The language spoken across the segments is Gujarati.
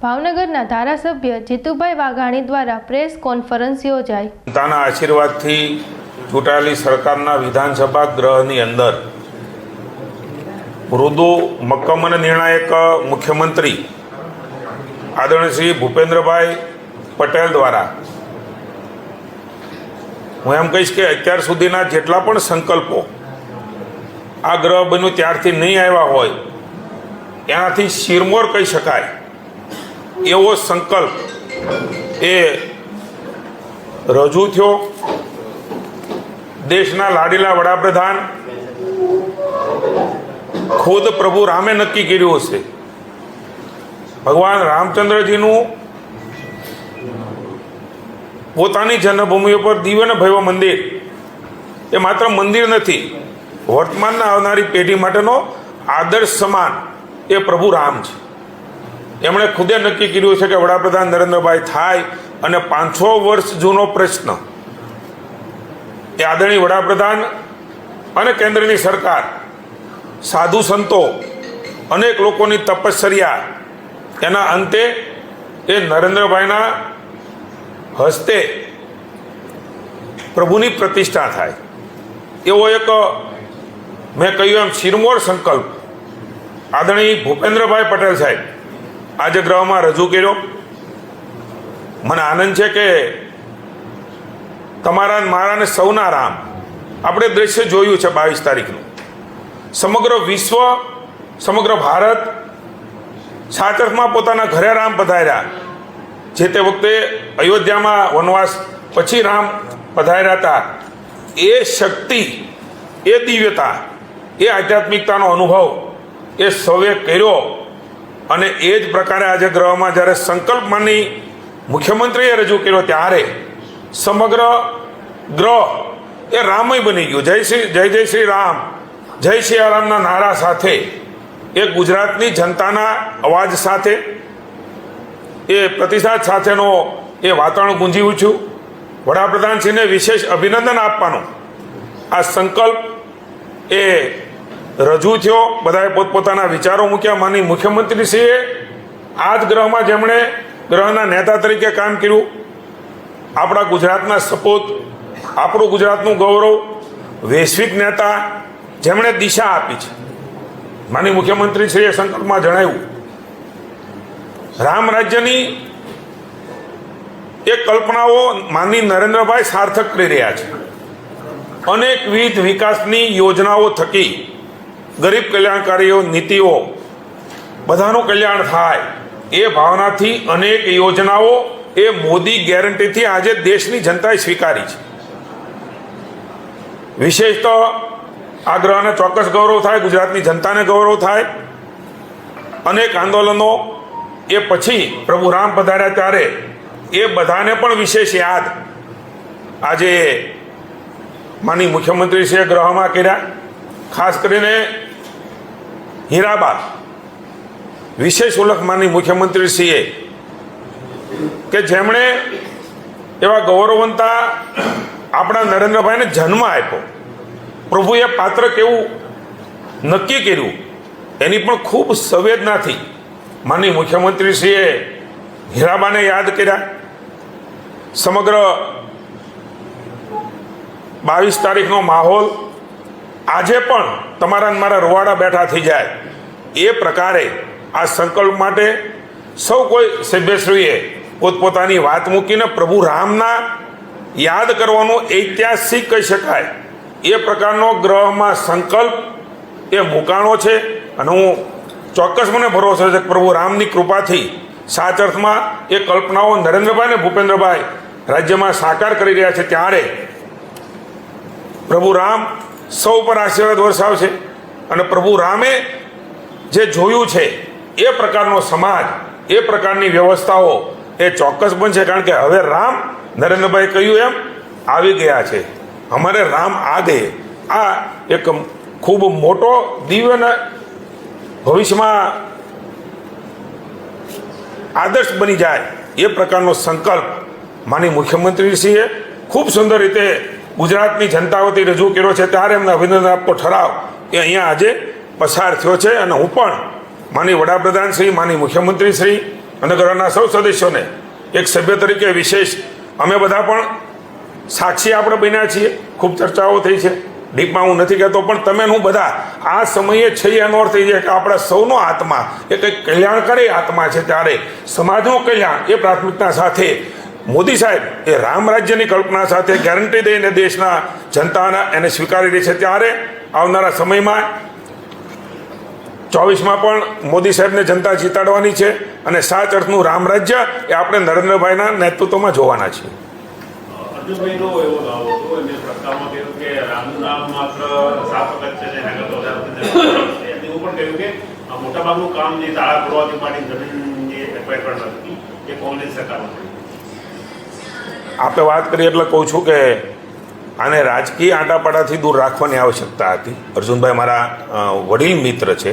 ભાવનગરના ધારાસભ્ય જીતુભાઈ વાઘાણી દ્વારા પ્રેસ કોન્ફરન્સ યોજાઈ. જનતાના આશીર્વાદથી ચૂંટાયેલી સરકારના વિધાનસભા ગ્રહની અંદર મૃદુ, મક્કમ અને નિર્ણાયક મુખ્યમંત્રી આદરણીય શ્રી ભૂપેન્દ્રભાઈ પટેલ દ્વારા હું એમ કહીશ કે અત્યાર સુધીના જેટલા પણ સંકલ્પો આ ગ્રહ બન્યું ત્યારથી નહીં આવ્યા હોય, એનાથી શિરમોર કહી શકાય. એવો સંકલ્પ એ રજૂ થયો. દેશના લાડીલા વડાપ્રધાન ખુદ પ્રભુ રામે નક્કી કર્યું હશે. ભગવાન રામચંદ્રજીનું પોતાની જન્મભૂમિ ઉપર દિવ્યને ભવ્ય મંદિર. એ માત્ર મંદિર નથી વર્તમાનના આવનારી પેઢી માટેનો આદર્શ સમાન એ પ્રભુ રામ છે. એમણે ખુદે નક્કી કર્યું છે કે વડાપ્રધાન નરેન્દ્રભાઈ થાય અને પાંચસો વર્ષ જૂનો પ્રશ્ન. એ આદરણીય વડાપ્રધાન અને કેન્દ્રની સરકાર, સાધુ સંતો, અનેક લોકોની તપશ્ચર્યા એના અંતે એ નરેન્દ્રભાઈના હસ્તે પ્રભુની પ્રતિષ્ઠા થાય. એવો એક, મેં કહ્યું એમ શિરમોર સંકલ્પ. આદરણીય ભૂપેન્દ્રભાઈ પટેલ સાહેબ આજે ગ્રહમાં રજૂ કર્યો. મને આનંદ છે કે તમારા મારા ને સૌના રામ. આપણે દ્રશ્ય જોયું છે બાવીસ તારીખનું. સમગ્ર વિશ્વ, સમગ્ર ભારત સાચરમાં પોતાના ઘરે રામ પધાર્યા. જે તે વખતે અયોધ્યામાં વનવાસ પછી રામ પધાર્યા હતા. એ શક્તિ, એ દિવ્યતા, એ આધ્યાત્મિકતાનો અનુભવ એ સૌએ કર્યો. અને એ જ પ્રકારે આજે ગ્રહમાં જ્યારે સંકલ્પમાંની મુખ્યમંત્રીએ રજૂ કર્યો ત્યારે સમગ્ર ગ્રહ એ રામય બની ગયું. જય શ્રી જય જય શ્રી રામ. જય શ્રી રામના નારા સાથે, એ ગુજરાતની જનતાના અવાજ સાથે, એ પ્રતિસાદ સાથેનો એ વાતાવરણ ગુંજી ઉઠ્યું વડાપ્રધાનશ્રીને વિશેષ અભિનંદન આપવાનું. આ સંકલ્પ એ રજૂ થયો, બધાએ પોતપોતાના વિચારો મૂક્યા. માની મુખ્યમંત્રીશ્રીએ આ જ ગ્રહમાં જેમણે ગ્રહના નેતા તરીકે કામ કર્યું, આપણા ગુજરાતના સપૂત, આપણું ગુજરાતનું ગૌરવ, વૈશ્વિક નેતા જેમણે દિશા આપી છે. માની મુખ્યમંત્રીશ્રીએ સંકલ્પમાં જણાવ્યું, રામ રાજ્યની એ કલ્પનાઓ માની નરેન્દ્રભાઈ સાર્થક કરી રહ્યા છે. અનેકવિધ વિકાસની યોજનાઓ થકી ગરીબ કલ્યાણકારીઓ નીતિઓ બધાનું કલ્યાણ થાય. એ ભાવનાથી અનેક યોજનાઓ એ મોદી ગેરંટીથી આજે દેશની જનતાએ સ્વીકારી છે. વિશેષ તો આ ગ્રહને ચોક્કસ ગૌરવ થાય, ગુજરાતની જનતાને ગૌરવ થાય. અનેક આંદોલનો એ પછી પ્રભુ રામ પધાર્યા ત્યારે એ બધાને પણ વિશેષ યાદ આજે માની મુખ્યમંત્રી મુખ્યમંત્રીશ્રીએ ગ્રહમાં કર્યા. ખાસ કરીને હીરાબાદ. વિશેષ ઉલ્લેખ માની મુખ્યમંત્રીશ્રીએ કે જેમણે એવા ગૌરવવંતા આપણા નરેન્દ્રભાઈને જન્મ આપ્યો. પ્રભુએ પાત્ર કેવું નક્કી કર્યું એની પણ ખૂબ સંવેદનાથી માની મુખ્યમંત્રીશ્રીએ હીરાબાને યાદ કર્યા. સમગ્ર બાવીસ તારીખનો માહોલ આજે પણ તમારા મારા રોવાડા બેઠા થઈ જાય. એ પ્રકારે આ સંકલ્પ માટે સૌ કોઈ સભ્યશ્રીએ પોતપોતાની વાત મૂકીને પ્રભુ રામના યાદ કરવાનો ઐતિહાસિક કહી શકાય. એ પ્રકારનો ગ્રહમાં સંકલ્પ એ મુકાણો છે અને હું ચોક્કસ મને ભરોસો છે પ્રભુ રામની કૃપાથી સાચ અર્થમાં એ કલ્પનાઓ નરેન્દ્રભાઈ અને ભૂપેન્દ્રભાઈ રાજ્યમાં સાકાર કરી રહ્યા છે ત્યારે પ્રભુ રામ સૌ પર આશીર્વાદ વરસાવશે. અને પ્રભુ રામે જે જોયું છે, એ પ્રકારનો સમાજ, એ પ્રકારની વ્યવસ્થાઓ એ ચોક્કસ બનશે. કારણ કે હવે રામ નરેન્દ્રભાઈ કહ્યું એમ, આવી ગયા છે. અમારે રામ આ ગયે આ એક ખૂબ મોટો દિવ્યના ભવિષ્યમાં આદર્શ બની જાય એ પ્રકારનો સંકલ્પ માની મુખ્યમંત્રીશ્રીએ ખૂબ સુંદર રીતે ગુજરાતની જનતા વતી રજૂ કર્યો છે, ત્યારે એમને અભિનંદન આપતો ઠરાવ એ અહીંયા આજે પસાર થયો છે અને હું પણ માની વડાપ્રધાન શ્રી માની મુખ્યમંત્રી શ્રી અને ઘરના સૌ સદસ્યોને એક સભ્ય તરીકે વિશેષ અમે બધા પણ સાક્ષી આપણે બન્યા છીએ. ખૂબ ચર્ચાઓ થઈ છે. ડીપમાં હું નથી કહેતો, પણ તમે હું બધા આ સમયે છે એનો અર્થ એ છે કે આપણા સૌનો આત્મા એ કંઈક કલ્યાણકારી આત્મા છે ત્યારે સમાજનું કલ્યાણ એ પ્રાથમિકતા સાથે મોદી સાહેબ, એ રામ રાજ્યની કલ્પના સાથે ગેરંટી દઈને દેશના જનતાના એને સ્વીકારી રહી છે. ત્યારે આવનારા સમયમાં ચોવીસમાં પણ મોદી સાહેબને જનતા જીતાડવાની છે અને સાત અર્થનું રામ રાજ્ય એ આપણે નરેન્દ્રભાઈના નેતૃત્વમાં જોવાના છીએ મોટાભાગનું કામ જે તાળા તોડવાથી માટે જમીન જે એક્વાયર નથી એ કોંગ્રેસ સરકારમાં થયું આપે વાત કરી એટલે કહું છું કે આને રાજકીય આંટાપાટાથી દૂર રાખવાની આવશ્યકતા હતી. અર્જુનભાઈ મારા વડીલ મિત્ર છે.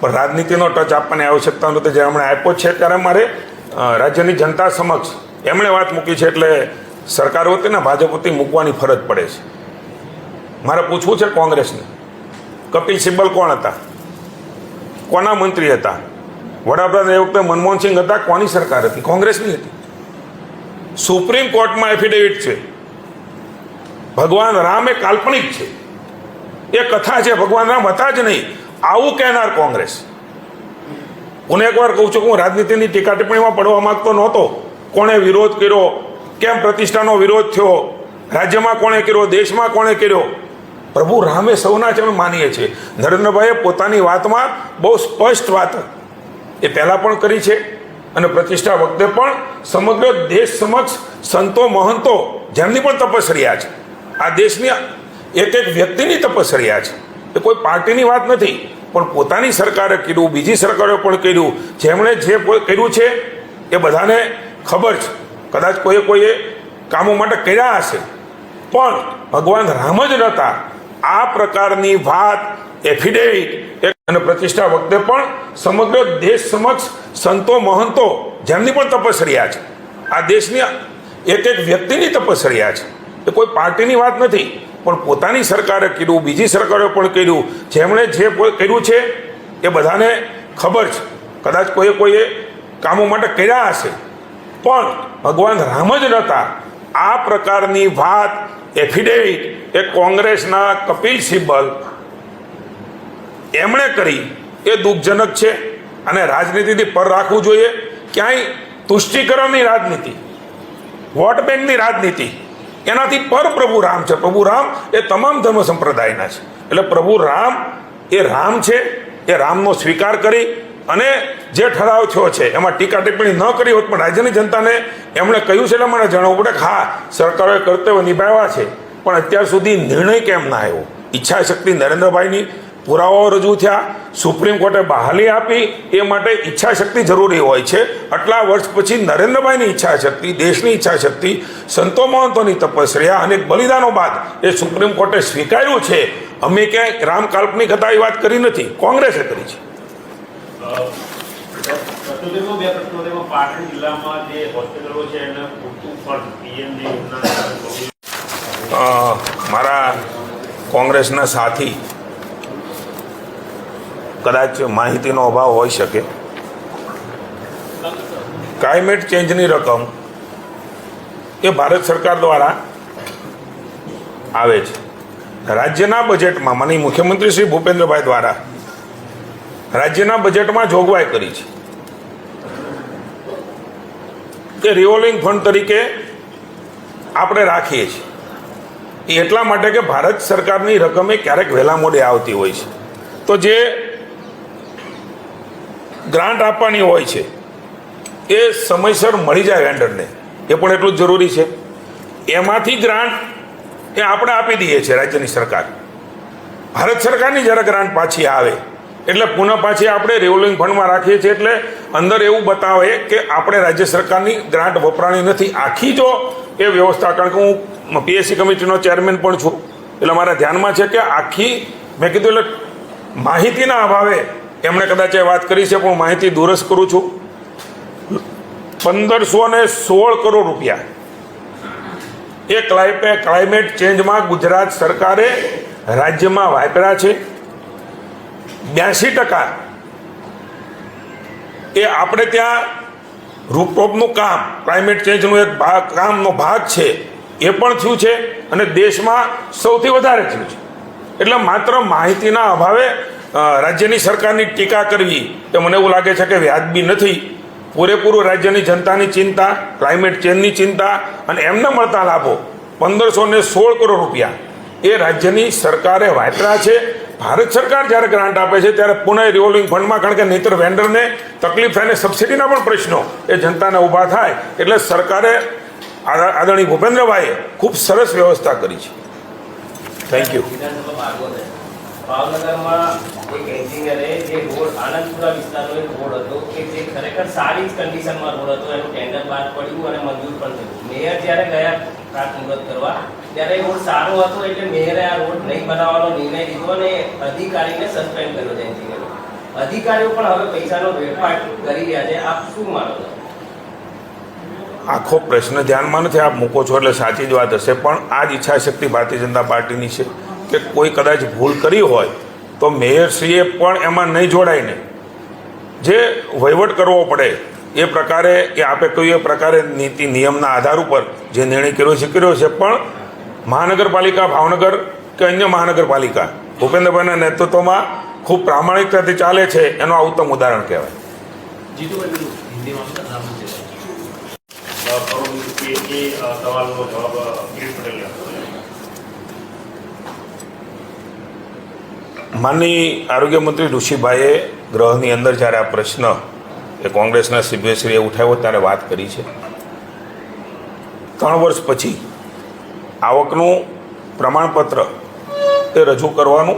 પણ રાજનીતિનો ટચ આપવાની આવશ્યકતા નહોતી. જે હમણાં આપ્યો છે ત્યારે મારે રાજ્યની જનતા સમક્ષ એમણે વાત મૂકી છે એટલે સરકાર વતી ને ભાજપ વતી મૂકવાની ફરજ પડે છે. મારે પૂછવું છે કોંગ્રેસને, કપિલ સિબ્બલ કોણ હતા? કોના મંત્રી હતા? વડાપ્રધાન એ વખતે મનમોહનસિંહ હતા? કોની સરકાર હતી? કોંગ્રેસની હતી? સુપ્રીમ કોર્ટમાં એફિડેવિટ છે. ભગવાન રામ એ કાલ્પનિક છે. એ કથા છે, ભગવાન રામ હતા જ નહીં. આવું કહેનાર કોંગ્રેસ. હું એકવાર કહું છું કે હું રાજનીતિની ટીકા ટિપ્પણીમાં પડવા માંગતો નહોતો. કોણે વિરોધ કર્યો? કેમ પ્રતિષ્ઠાનો વિરોધ થયો? રાજ્યમાં કોણે કર્યો? દેશમાં કોણે કર્યો? પ્રભુ રામે સૌના જ અમે માનીએ છીએ. નરેન્દ્રભાઈએ પોતાની વાતમાં બહુ સ્પષ્ટ વાત એ પહેલાં પણ કરી છે. અને પ્રતિષ્ઠા વખતે પણ સમગ્ર દેશ સમક્ષ સંતો, મહંતો જેમની પણ તપસ્યા છે. આ દેશની એક એક વ્યક્તિની તપસ્યા છે. એ કોઈ પાર્ટીની વાત નથી, પણ પોતાની સરકારે કર્યું, બીજી સરકારે પણ કર્યું. જેમણે જે કર્યું છે, એ બધાને ખબર છે. કદાચ કોઈએ કોઈએ કામો માટે કર્યા હશે. પણ ભગવાન રામ જ નહોતા. આ પ્રકારની વાત એફિડેવિટ અને પ્રતિષ્ઠા વખતે પણ સમગ્ર દેશ સમક્ષ સંતો, મહંતો જેમની પણ તપસ્યા છે. આ દેશની એક એક વ્યક્તિની તપસ્યા છે. એ કોઈ પાર્ટીની વાત નથી, પણ પોતાની સરકારે કર્યું, બીજી સરકારે પણ કર્યું. જેમણે જે કર્યું છે, એ બધાને ખબર છે. કદાચ કોઈએ કોઈએ કામો માટે કર્યા હશે, પણ ભગવાન રામ જ નહોતા. આ પ્રકારની વાત એફિડેવિટ એ કોંગ્રેસના કપિલ સિબ્બલ એમણે કરી એ દુઃખજનક છે અને રાજનીતિથી પર રાખવું જોઈએ. ક્યાંય તુષ્ટિકરણની રાજનીતિ વોટ બેંકની રાજનીતિ, એનાથી પર પ્રભુ રામ છે. પ્રભુ રામ એ તમામ ધર્મ સંપ્રદાયના છે. એટલે પ્રભુ રામ એ રામ છે, એ રામનો સ્વીકાર કરી અને જે ઠરાવ થયો છે, એમાં ટીકા ટિપ્પણી ન કરી હોત પણ રાજ્યની જનતાને એમણે કહ્યું છે એટલે મને જણાવવું પડે કે હા, સરકારોએ કર્તવ્ય નિભાવ્યા છે, પણ અત્યાર સુધી નિર્ણય કેમ ના આવ્યો? ઈચ્છા શક્તિ નરેન્દ્રભાઈની પુરાવાઓ રજૂ થયા સુપ્રીમ કોર્ટે બહાલી આપી એ માટે ઈચ્છા શક્તિ જરૂરી હોય છે. આટલા વર્ષ પછી નરેન્દ્રભાઈની ઈચ્છા શક્તિ દેશની ઈચ્છા શક્તિ સંતો મહંતોની તપસ્યા અને બલિદાનો બાદ એ સુપ્રીમ કોર્ટે સ્વીકાર્યું છે. અમે ક્યાંય રામ કાલ્પનિક હતા એ વાત કરી નથી. કોંગ્રેસે કરી છે. પાટણ જિલ્લામાં જે હોસ્પિટલો એને પૂરતું ફંડ મારા કોંગ્રેસના સાથી કદાચ માહિતીનો અભાવ હોઈ શકે. ક્લાઇમેટ ચેન્જની રકમ એ ભારત સરકાર દ્વારા આવે છે. રાજ્યના બજેટમાં માની મુખ્યમંત્રી શ્રી ભૂપેન્દ્રભાઈ દ્વારા રાજ્યના બજેટમાં જોગવાઈ કરી છે. કે રિવોલ્વિંગ ફંડ તરીકે આપણે રાખીએ છીએ. એ એટલા માટે કે ભારત સરકારની રકમે ક્યારેક વહેલા મોડે આવતી હોય છે. તો જે ગ્રાન્ટ આપવાની હોય છે, એ સમયસર મળી જાય વેન્ડરને એ પણ એટલું જ જરૂરી છે. એમાંથી ગ્રાન્ટ એ આપણે આપી દઈએ છીએ રાજ્યની સરકાર. ભારત સરકારની જ્યારે ગ્રાન્ટ પાછી આવે, એટલે પુનઃ પાછી આપણે રેવલિંગ ફંડમાં રાખીએ છીએ એટલે અંદર એવું બતાવે કે આપણે રાજ્ય સરકારની ગ્રાન્ટ વપરાણી નથી. આખી જો એ વ્યવસ્થા, કારણ કે હું પીએસસી કમિટીનો ચેરમેન પણ છું, એટલે મારા ધ્યાનમાં છે કે આખી, મેં કીધું એટલે માહિતીના અભાવે એમણે કદાચ એ વાત કરી છે, પણ માહિતી દૂરસ કરું છું. પંદરસો ને સોળ કરોડ રૂપિયા. એ ક્લાઇમે ક્લાઇમેટ ચેન્જમાં ગુજરાત સરકારે રાજ્યમાં વાપર્યા છે. બ્યાસી ટકા. એ આપણે ત્યાં રૂપટોપનું કામ ક્લાઇમેટ ચેન્જનું એક ભાગ કામનો ભાગ છે, એ પણ થયું છે અને દેશમાં સૌથી વધારે થયું છે. એટલે માત્ર માહિતીના અભાવે રાજ્યની સરકારની ટીકા કરવી એ મને એવું લાગે છે કે વ્યાજબી નથી. પૂરેપૂરું રાજ્યની જનતાની ચિંતા, ક્લાઇમેટ ચેન્જની ચિંતા અને એમને મળતા લાભો. પંદરસો ને સોળ કરોડ રૂપિયા. એ રાજ્યની સરકારે વાપર્યા છે. ભારત સરકાર જ્યારે ગ્રાન્ટ આપે છે ત્યારે પુનઃ રિવોલ્વિંગ ફંડમાં, કારણ કે નહીતર વેન્ડરને તકલીફ થાય ને સબસિડીના પણ પ્રશ્નો એ જનતાને ઊભા થાય. એટલે સરકારે આદા- આદરણીય ભૂપેન્દ્રભાઈએ ખૂબ સરસ વ્યવસ્થા કરી છે. Thank you. ભાવનગરમાં એક એન્જિનિયરે જે રોડ આનંદપુરા વિસ્તારનો એક રોડ હતો, કે જે ખરેખર સારી જ કન્ડિશનમાં રોડ હતો, એનું ટેન્ડર બહાર પડ્યું અને મંજૂર પણ થયું. મેયર જ્યારે ગયા ખાતમુહૂર્ત કરવા, ત્યારે એ રોડ સારો હતો એટલે મેયરે આ રોડ નહીં બનાવવાનો નિર્ણય લીધો અને અધિકારીને સસ્પેન્ડ કર્યો છે એન્જિનિયર અધિકારીઓ પણ હવે પૈસાનો વેડફાટ કરી રહ્યા છે. આપ શું માનો છો? આખો પ્રશ્ન ધ્યાનમાં નથી. આપ મૂકો છો એટલે સાચી જ વાત હશે. પણ આ જ ઈચ્છા શક્તિ ભારતીય જનતા પાર્ટીની છે કે કોઈ કદાચ ભૂલ કરી હોય તો મેયરશ્રીએ પણ એમાં નહીં જોડાઈને જે વહીવટ કરવો પડે એ પ્રકારે એ આપે કહ્યું એ પ્રકારે નીતિ નિયમના આધાર ઉપર જે નિર્ણય કર્યો છે કર્યો છે. પણ મહાનગરપાલિકા ભાવનગર કે અન્ય મહાનગરપાલિકા ભૂપેન્દ્રભાઈના નેતૃત્વમાં ખૂબ પ્રામાણિકતાથી ચાલે છે એનું આ ઉત્તમ ઉદાહરણ કહેવાય. અ, કરોડ રૂપિયા એ અ, સવાલનો જવાબ અ, કિરીટ પટેલે આપ્યો છે. માનની આરોગ્ય મંત્રી ઋષિભાઈએ ગ્રહની અંદર જ્યારે આ પ્રશ્ન એ કોંગ્રેસના સભ્યશ્રીએ ઉઠાવ્યો ત્યારે વાત કરી છે. ત્રણ વર્ષ પછી આવકનું પ્રમાણપત્ર એ રજૂ કરવાનું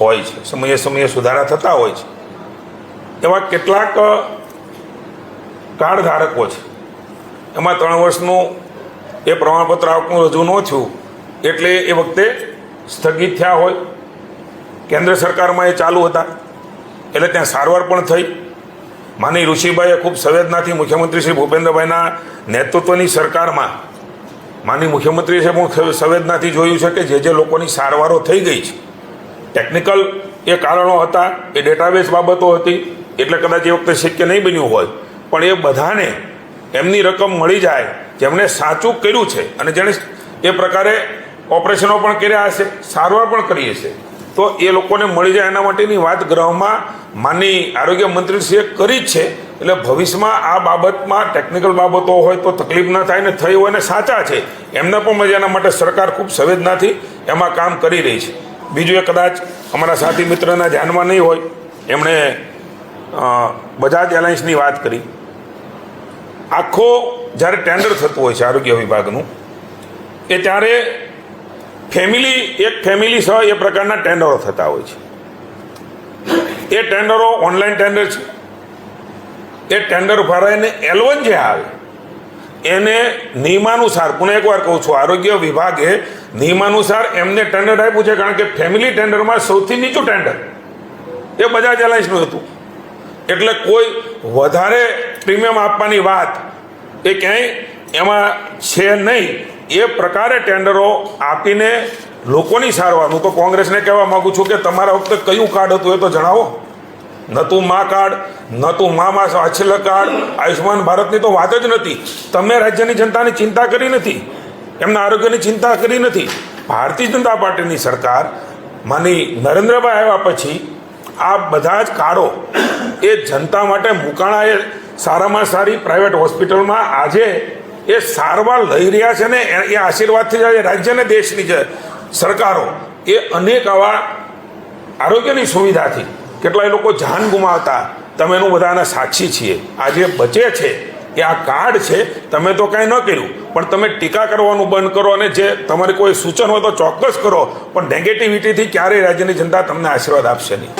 હોય છે. સમયે સમયે સુધારા થતા હોય છે. એવા કેટલાક કાર્ડ ધારકો છે. એમાં ત્રણ વર્ષનું એ પ્રમાણપત્ર આવકનું રજૂ ન થયું એટલે એ વખતે સ્થગિત થયા હોય. કેન્દ્ર સરકારમાં એ ચાલુ હતા. એટલે ત્યાં સારવાર પણ થઈ. માની ઋષિભાઈએ ખૂબ સંવેદનાથી મુખ્યમંત્રી શ્રી ભૂપેન્દ્રભાઈના નેતૃત્વની સરકારમાં, માની મુખ્યમંત્રીએ પણ સંવેદનાથી જોયું છે કે જે જે લોકોની સારવારો થઈ ગઈ છે. ટેકનિકલ એ કારણો હતા, એ ડેટાબેઝ બાબતો હતી, એટલે કદાચ એ વખતે શક્ય નહીં બન્યું હોય. પણ એ બધાને એમની રકમ મળી જાય, જેમણે સાચું કર્યું છે. અને જેણે એ પ્રકારે ઓપરેશનો પણ કર્યા હશે, સારવાર પણ કરી હશે તો એ લોકોને મળી જાય એના માટેની વાત ગ્રહમાં માનની આરોગ્ય મંત્રીશ્રીએ કરી જ છે. એટલે ભવિષ્યમાં આ બાબતમાં ટેકનિકલ બાબતો હોય તો તકલીફ ના થાય ને થઈ હોય ને સાચા છે. એમને પણ મજાના માટે સરકાર ખૂબ સંવેદનાથી એમાં કામ કરી રહી છે. બીજું એ કદાચ અમારા સાથી મિત્રના ધ્યાનમાં નહીં હોય, એમણે બજાજ એલાયન્સની વાત કરી. આખો જ્યારે ટેન્ડર થતું હોય છે આરોગ્ય વિભાગનું, એ ત્યારે ફેમિલી, એક ફેમિલી સહ એ પ્રકારના ટેન્ડરો થતા હોય છે. એ ટેન્ડરો ઓનલાઈન ટેન્ડર છે. એ ટેન્ડર ભરાઈને એલવન જે આવે, એને નિયમાનુસાર, પુનઃ એકવાર કહું છું, આરોગ્ય વિભાગે નિયમાનુસાર એમને ટેન્ડર આપ્યું છે, કારણ કે ફેમિલી ટેન્ડરમાં સૌથી નીચું ટેન્ડર. એ બજાજ એલાયન્સનું હતું. એટલે કોઈ વધારે પ્રીમિયમ આપવાની વાત એ ક્યાંય એમાં છે નહીં. એ પ્રકારે ટેન્ડરો આપીને લોકોની સારવાર. હું તો કોંગ્રેસને કહેવા માગું છું કે તમારા વખતે કયું કાર્ડ હતું એ તો જણાવો. ન તું મા કાર્ડ નતું મા મા વાત્સલ્ય કાર્ડ આયુષ્માન ભારતની તો વાત જ નથી. તમે રાજ્યની જનતાની ચિંતા કરી નથી. એમના આરોગ્યની ચિંતા કરી નથી. ભારતીય જનતા પાર્ટીની સરકાર માની નરેન્દ્રભાઈ આવ્યા પછી આ બધા જ કાર્ડો એ જનતા માટે મુકાણા એ સારામાં સારી પ્રાઇવેટ હોસ્પિટલમાં આજે એ સારવાર લઈ રહ્યા છે ને એ- આશીર્વાદથી જ રાજ્ય અને દેશની જે સરકારો, એ અનેક આવા આરોગ્યની સુવિધાથી કેટલાય લોકો જાન ગુમાવતા. તમે એનું બધાના સાક્ષી છીએ. આ જે બચે છે, એ આ કાર્ડ છે, તમે તો કાંઈ ન કર્યું, પણ તમે ટીકા કરવાનું બંધ કરો અને જે તમારે કોઈ સૂચન હોય તો ચોક્કસ કરો, પણ નેગેટિવિટીથી ક્યારેય રાજ્યની જનતા તમને આશીર્વાદ આપશે નહીં.